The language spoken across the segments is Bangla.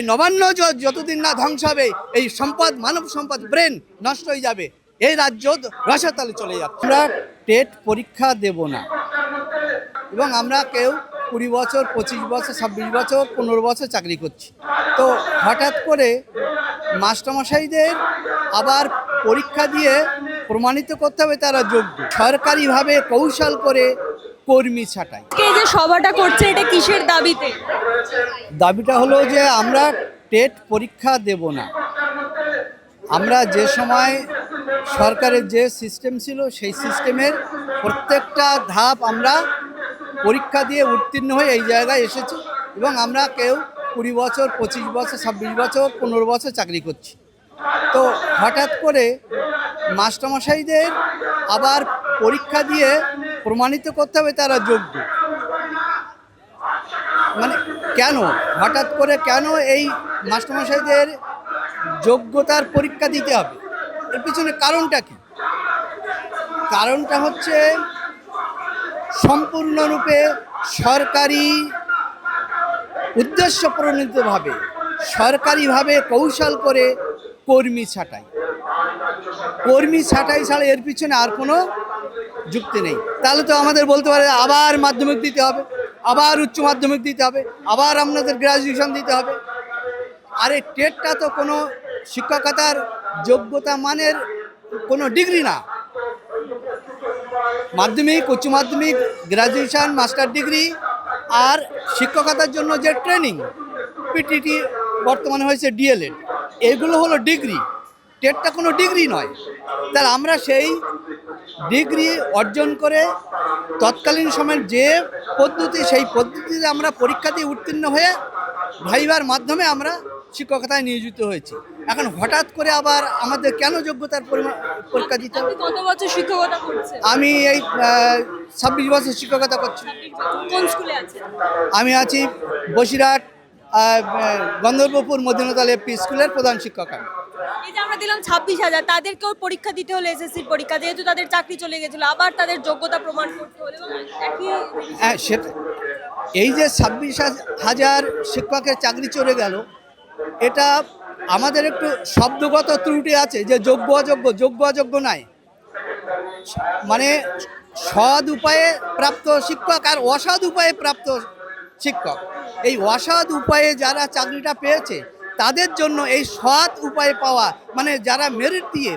এই নবান্ন যতদিন না ধ্বংস হবে, এই সম্পদ, মানব সম্পদ ব্রেন নষ্ট হয়ে যাবে। এই রাজ্য রসাতলে চলে যাচ্ছে। আমরা টেট পরীক্ষা দেব না। এবং আমরা কেউ কুড়ি বছর, পঁচিশ বছর, ছাব্বিশ বছর, পনেরো বছর চাকরি করছি। তো হঠাৎ করে মাস্টারমশাইদের আবার পরীক্ষা দিয়ে প্রমাণিত করতে হবে তারা যোগ্য। সরকারিভাবে কৌশল করে কর্মী ছাঁটাই। এই যে সভাটা করছে এটা কিসের দাবিতে? দাবিটা হলো যে আমরা টেট পরীক্ষা দেব না। আমরা যে সময় সরকারের যে সিস্টেম ছিল সেই সিস্টেমের প্রত্যেকটা ধাপ আমরা পরীক্ষা দিয়ে উত্তীর্ণ হয়ে এই জায়গায় এসেছি এবং আমরা কেউ কুড়ি বছর পঁচিশ বছর ছাব্বিশ বছর পনেরো বছর চাকরি করছি। তো হঠাৎ করে মাস্টারমশাইদের আবার পরীক্ষা দিয়ে প্রমাণিত করতে হবে তারা যোগ্য। মানে কেন? হঠাৎ করে কেন এই মাস্টারমশাইদের যোগ্যতার পরীক্ষা দিতে হবে? এর পিছনে কারণটা কি? কারণটা হচ্ছে সম্পূর্ণরূপে সরকারি উদ্দেশ্য প্রণীতভাবে, সরকারিভাবে কৌশল করে কর্মী ছাঁটাই। কর্মী ছাঁটাই ছাড়া এর পিছনে আর কোনো যুক্তি নেই। তাহলে তো আমাদের বলতে পারে আবার মাধ্যমিক দিতে হবে, আবার উচ্চ মাধ্যমিক দিতে হবে, আবার আপনাদের গ্রাজুয়েশন দিতে হবে। আরে টেটটা তো কোনো শিক্ষকতার যোগ্যতা মানের কোনো ডিগ্রি না। মাধ্যমিক, উচ্চ মাধ্যমিক গ্রাজুয়েশন মাস্টার ডিগ্রি আর শিক্ষকতার জন্য যে ট্রেনিং পিটিটি বর্তমানে হয়েছে ডিএলএড এগুলো হলো ডিগ্রি টেটটা কোনো ডিগ্রি নয়। তাহলে আমরা সেই ডিগ্রি অর্জন করে তৎকালীন সময়ের যে পদ্ধতি সেই পদ্ধতিতে আমরা পরীক্ষা দিয়ে উত্তীর্ণ হয়ে ভাইবার মাধ্যমে আমরা শিক্ষকতায় নিয়োজিত হয়েছি। এখন হঠাৎ করে আবার আমাদের কেন যোগ্যতার পরীক্ষা দিতে হবে? কত বছর শিক্ষকতা করছেন? আমি এই ছাব্বিশ বছর শিক্ষকতা করছি। কোন স্কুলে আছেন? আমি আছি বসিরহাট গন্ধর্বপুর মদিনতাল এপি স্কুলের প্রধান শিক্ষক আমি। এই যে আমরা দিলাম ছাব্বিশ হাজার, তাদেরকেও পরীক্ষা দিতে হলো এসএসসির পরীক্ষা, যেহেতু তাদের চাকরি চলে গেছিল, আবার তাদের যোগ্যতা প্রমাণ করতে হলো হ্যাঁ সেটা এই যে ছাব্বিশ হাজার শিক্ষকের চাকরি চলে গেল, এটা আমাদের একটু শব্দগত ত্রুটি আছে যে যোগ্য অযোগ্য যোগ্য অযোগ্য নাই। মানে সৎ উপায়ে প্রাপ্ত শিক্ষক আর অসৎ উপায়ে প্রাপ্ত শিক্ষক। এই অসৎ উপায়ে যারা চাকরিটা পেয়েছে তাদের জন্য এই সৎ উপায় পাওয়া মানে যারা মেরিট দিয়ে,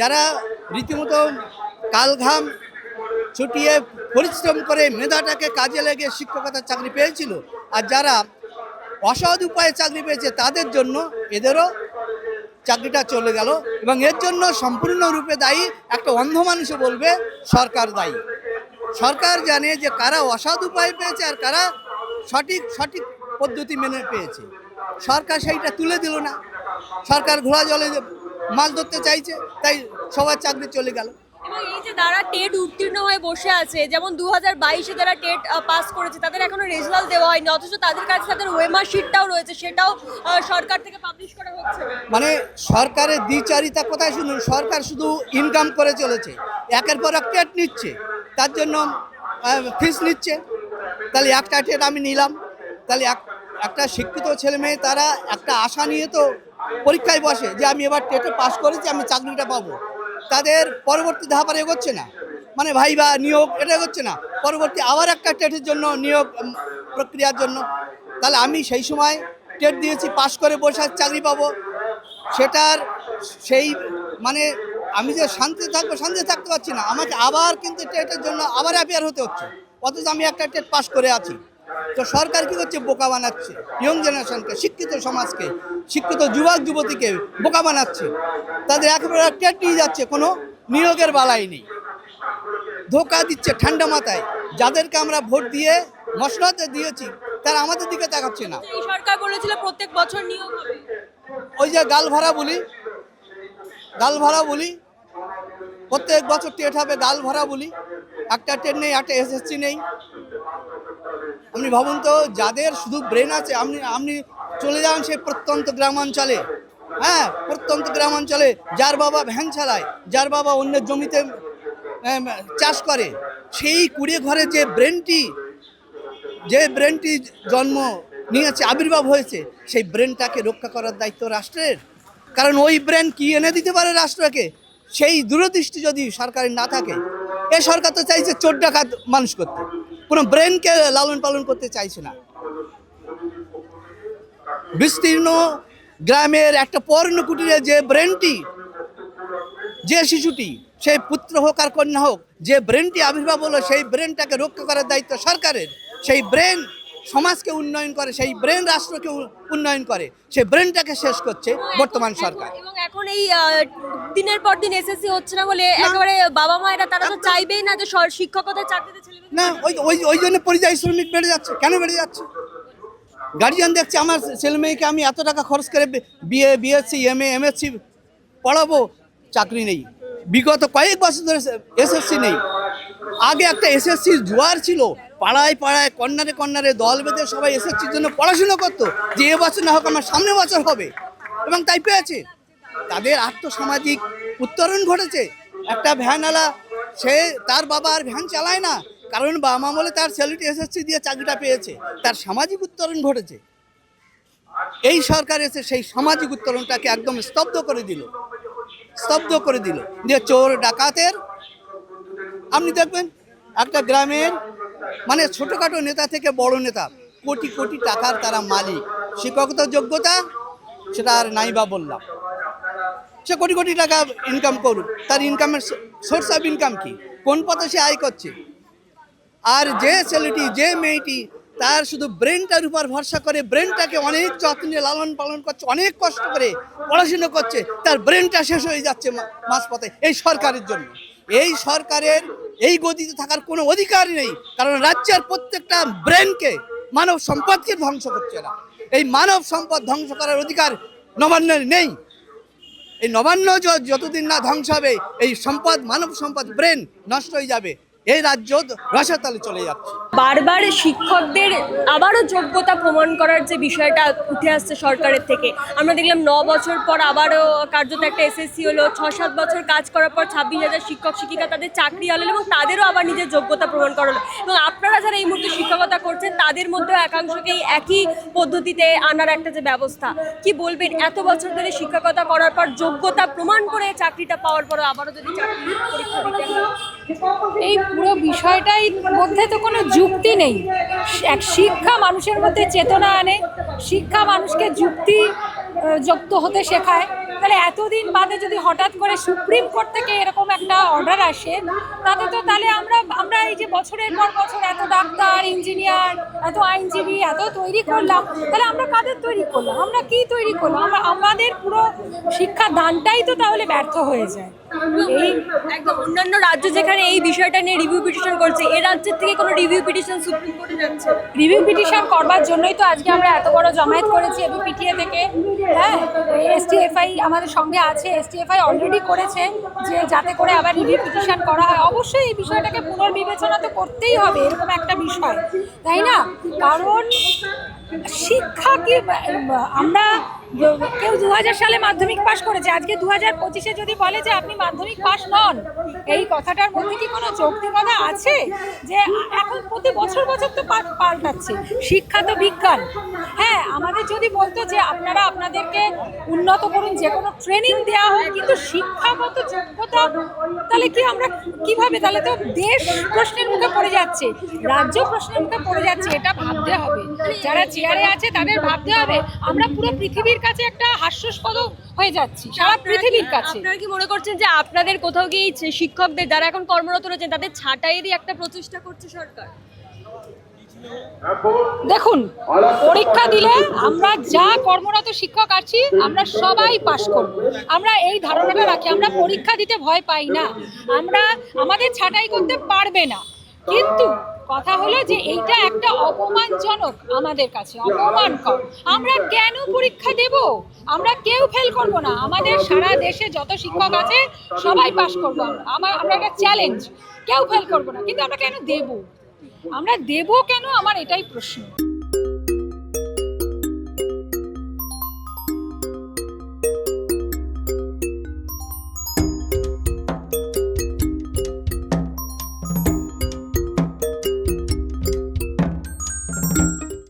যারা রীতিমতো কালঘাম ছুটিয়ে পরিশ্রম করে মেধাটাকে কাজে লেগে শিক্ষকতার চাকরি পেয়েছিল, আর যারা অসৎ উপায়ে চাকরি পেয়েছে তাদের জন্য এদেরও চাকরিটা চলে গেল এবং এর জন্য সম্পূর্ণরূপে দায়ী একটা অন্ধ মানুষও বলবে সরকার দায়ী। সরকার জানে যে কারা অসৎ উপায় পেয়েছে আর কারা সঠিক সঠিক পদ্ধতি মেনে পেয়েছে। সরকার সেইটা তুলে দিল না। সরকার ঘোড়া জলে মাছ ধরতে চাইছে তাই সবার চাকরি চলে গেল। এবং এই যে যারা টেট উত্তীর্ণ হয়ে বসে আছে যেমন দু হাজার বাইশে যারা টেট পাস করেছে তাদের এখনও রেজাল্ট দেওয়া হয়নি অথচ তাদের কাছে তাদের ওয়েমার শিটটাও রয়েছে সেটাও সরকার থেকে পাবলিশ করা হচ্ছে। মানে সরকারের দ্বিচারিতা কোথায় শুনুন? সরকার শুধু ইনকাম করে চলেছে একের পর এক টেট নিচ্ছে তার জন্য ফিস নিচ্ছে। তাহলে একটা টেট আমি নিলাম তাহলে এক একটা শিক্ষিত ছেলে মেয়ে, তারা একটা আশা নিয়ে তো পরীক্ষায় বসে যে আমি এবার টেটে পাশ করেছি, আমি চাকরিটা পাবো। তাদের পরবর্তী ধাপ এগোচ্ছে না। মানে ভাই বা নিয়োগ, এটা এগোচ্ছে না। পরবর্তী আবার একটা টেটের জন্য নিয়োগ প্রক্রিয়ার জন্য। তাহলে আমি সেই সময় টেট দিয়েছি, পাশ করে বসে চাকরি পাবো। সেটার সেই মানে আমি যে শান্তি থাকব শান্তি থাকতে পারছি না। আমাকে আবার কিন্তু টেটের জন্য আবার অ্যাপিয়ার হতে হচ্ছে। অথচ আমি একটা টেট পাস করে আছি। তো সরকার কী করছে? বোকা বানাচ্ছে। ইয়ং জেনারেশনকে শিক্ষিত সমাজকে শিক্ষিত যুবক যুবতীকে বোকা বানাচ্ছে। তাদের একেবারে টেট নিয়ে যাচ্ছে কোনো নিয়োগের বালাই নেই। ধোকা দিচ্ছে ঠান্ডা মাথায়। যাদেরকে আমরা ভোট দিয়ে মশলাতে দিয়েছি তারা আমাদের দিকে তাকাচ্ছে না। সরকার বলেছিল প্রত্যেক বছর নিয়োগ হবে। ওই যে গাল ভরা বলি গাল ভরা বলি প্রত্যেক বছর টেট হবে গাল ভরা বলি। একটা টেট নেই, একটা এসএসসি নেই। আপনি ভাবুন তো, যাদের শুধু ব্রেন আছে, আপনি আপনি চলে যান সেই প্রত্যন্ত গ্রামাঞ্চলে। হ্যাঁ প্রত্যন্ত গ্রামাঞ্চলে, যার বাবা ভ্যান চালায়, যার বাবা অন্যের জমিতে চাষ করে, সেই কুড়িয়ে ঘরে যে ব্রেনটি যে ব্রেনটি জন্ম নিয়েছে, আবির্ভাব হয়েছে, সেই ব্রেনটাকে রক্ষা করার দায়িত্ব রাষ্ট্রের। কারণ ওই ব্রেন কি এনে দিতে পারে রাষ্ট্রকে? সেই দূরদৃষ্টি যদি সরকারের না থাকে এ সরকার তো চাইছে চোর ডাকাত মানুষ করতে। কোনো ব্রেনকে লালন পালন করতে চাইছে না। বিস্তীর্ণ গ্রামের একটা পর্ণ কুটিরে যে ব্রেনটি, যে শিশুটি, সেই পুত্র হোক আর কন্যা হোক, যে ব্রেনটি আবির্ভাব হলো, সেই ব্রেনটাকে রক্ষা করার দায়িত্ব সরকারের। সেই ব্রেন সমাজকে উন্নয়ন করে সেই ব্রেন রাষ্ট্রকে উন্নয়ন করে সেই ব্রেনটাকে শেষ করছে বর্তমান সরকার। এবং এখন এই দিনের পর দিন এসএসসি হচ্ছে না বলে একেবারে বাবা মায়েরা তারা তো চাইবেই না যে শিক্ষকতার চাকরিতে ছেলে না ওই ওই ওই জন্য পরিযায়ী শ্রমিক বেড়ে যাচ্ছে। কেন বেড়ে যাচ্ছে? গার্জিয়ান দেখছে আমার ছেলে মেয়েকে আমি এত টাকা খরচ করে BA BSc M A MSc পড়াবো চাকরি নেই। বিগত কয়েক বছর ধরে এসএসসি নেই। আগে একটা এসএসসির জোয়ার ছিল, পাড়ায় পাড়ায় কর্নারে কর্নারে দল বেঁধে সবাই এসএসসির জন্য পড়াশোনা করতো। যে এ বছর না হোক আমার সামনে বছর হবে। এবং তাই পেয়েছে। তাদের আর্থসামাজিক উত্তরণ ঘটেছে। একটা ভ্যানওয়ালা, সে তার বাবা আর ভ্যান চালায় না। কারণ বাবা বলে তার ছেলেটি এসএসসি দিয়ে চাকরিটা পেয়েছে। তার সামাজিক উত্তরণ ঘটেছে। এই সরকার এসে সেই সামাজিক উত্তরণটাকে একদম স্তব্ধ করে দিল। স্তব্ধ করে দিল যে চোর ডাকাতের আপনি দেখবেন একটা গ্রামের মানে ছোটোখাটো নেতা থেকে বড় নেতা, কোটি কোটি টাকার তারা মালিক। শিক্ষকতার যোগ্যতা? সেটা আর নাই বা বললাম। সে কোটি কোটি টাকা ইনকাম করুক। তার ইনকামের সোর্স অফ ইনকাম কি? কোন পথে সে আয় করছে? আর যে ছেলেটি, যে মেয়েটি, তার শুধু ব্রেনটার উপর ভরসা করে ব্রেনটাকে অনেক যত্নে লালন পালন করছে, অনেক কষ্ট করে পড়াশুনো করছে, তার ব্রেনটা শেষ হয়ে যাচ্ছে মাঝপথে। এই সরকারের জন্য। এই সরকারের এই গদিতে থাকার কোনো অধিকার নেই, কারণ রাজ্যের প্রত্যেকটা ব্রেনকে মানব সম্পদকে ধ্বংস করছে না এই মানব সম্পদ ধ্বংস করার অধিকার নবান্নের নেই। এই নবান্ন যতদিন না ধ্বংস হবে, এই সম্পদ, মানব সম্পদ ব্রেন নষ্ট হয়ে যাবে। এই রাজ্য রসাতলে চলে যাচ্ছে। বারবার শিক্ষকদের আবারও যোগ্যতা প্রমাণ করার যে বিষয়টা উঠে আসছে সরকারের থেকে। আমরা দেখলাম ন বছর পর আবারও কার্যত একটা এসএসসি হলো, ছ সাত বছর কাজ করার পর ছাব্বিশ হাজার শিক্ষক, শিক্ষিকা তাদের চাকরি হলো এবং তাদেরও আবার নিজের যোগ্যতা প্রমাণ করালো। এবং আপনারা যারা এই মুহূর্তে শিক্ষকতা করছেন, তাদের মধ্যেও একাংশকেই একই পদ্ধতিতে আনার একটা যে ব্যবস্থা। কি বলবেন? এত বছর ধরে শিক্ষকতা করার পর যোগ্যতা প্রমাণ করে চাকরিটা পাওয়ার পরও আবারও যদি চাকরির পরীক্ষা দিতে এই পুরো বিষয়টাই মধ্যে তো কোনো যুক্তি নেই। এক শিক্ষা মানুষের মধ্যে চেতনা আনে, শিক্ষা মানুষকে যুক্তি যুক্ত হতে শেখায়। তাহলে এতদিন বাদে যদি হঠাৎ করে সুপ্রিম কোর্ট থেকে এরকম একটা অর্ডার আসে, তাতে তো তাহলে আমরা আমরা এই যে বছরের পর বছর এত ডাক্তার ইঞ্জিনিয়ার এত আইনজীবী, এত তৈরি করলাম, তাহলে আমরা কাদের তৈরি করলাম? আমরা কি তৈরি করলাম? আমরা, আমাদের পুরো শিক্ষা দানটাই তো তাহলে ব্যর্থ হয়ে যায়। অন্যান্য রাজ্য যেখানে এই বিষয়টা নিয়ে রিভিউ পিটিশন করছে, এ রাজ্যের থেকে কোনো রিভিউ পিটিশন সুপ্রিম কোর্টে যাচ্ছে? রিভিউ পিটিশন করবার জন্যই তো আজকে আমরা এত বড় জমায়েত করেছি এবিপিটিএ থেকে। হ্যাঁ এসটিএফআই আমাদের সঙ্গে আছে। এসটিএফআই অলরেডি করেছে যে যাতে করে আবার রিভিউ পিটিশন করা হয়। অবশ্যই এই বিষয়টাকে পুনর্বিবেচনা তো করতেই হবে, এরকম একটা বিষয়, তাই না? কারণ শিক্ষা কি, আমরা কেউ দু হাজার সালে মাধ্যমিক পাশ করেছে। আজকে দু হাজার পঁচিশে যদি বলে যে আপনি মাধ্যমিক পাশ নন, এই কথাটার মধ্যে কি কোনো যৌক্তিকতা আছে? যে এখন প্রতি বছর বছর তো পাল- পাল্টাচ্ছে। শিক্ষা তো বিজ্ঞান। হ্যাঁ আমাদের যদি বলতো যে আপনারা আপনাদেরকে উন্নত করুন, যে কোনো ট্রেনিং দেওয়া হোক, কিন্তু শিক্ষাগত যোগ্যতা, তাহলে কি আমরা কীভাবে? তাহলে তো দেশ প্রশ্নের মুখে পড়ে যাচ্ছে, রাজ্য প্রশ্নের মুখে পড়ে যাচ্ছে, এটা ভাবতে হবে। যারা চেয়ারে আছে তাদের ভাবতে হবে, আমরা পুরো পৃথিবীর কাছে একটা হাস্যস্পদ হয়ে যাচ্ছি সারা পৃথিবীর কাছে। আপনারা কি মনে করছেন যে আপনাদের কোথাও গিয়ে শিক্ষকদের যারা এখন কর্মরত রয়েছেন তাদের ছাঁটাইয়েরই একটা প্রচেষ্টা করছে সরকার? দেখুন পরীক্ষা দিলে আমরা যা কর্মরত শিক্ষক আছি আমরা সবাই পাশ করব। আমরা এই ধারণাটা রাখি আমরা পরীক্ষা দিতে ভয় পাই না। আমরা আমাদের ছাঁটাই করতে পারবে না। কিন্তু কথা হলো যে এইটা একটা অপমানজনক আমাদের কাছে, অপমানকর। আমরা কেন পরীক্ষা দেব? আমরা কেউ ফেল করব না। আমাদের সারা দেশে যত শিক্ষক আছে, সবাই পাশ করব আমার। আমরা একটা চ্যালেঞ্জ কেউ ফেল করব না। কিন্তু আমরা কেন দেব? আমরা দেব কেন? আমার এটাই প্রশ্ন।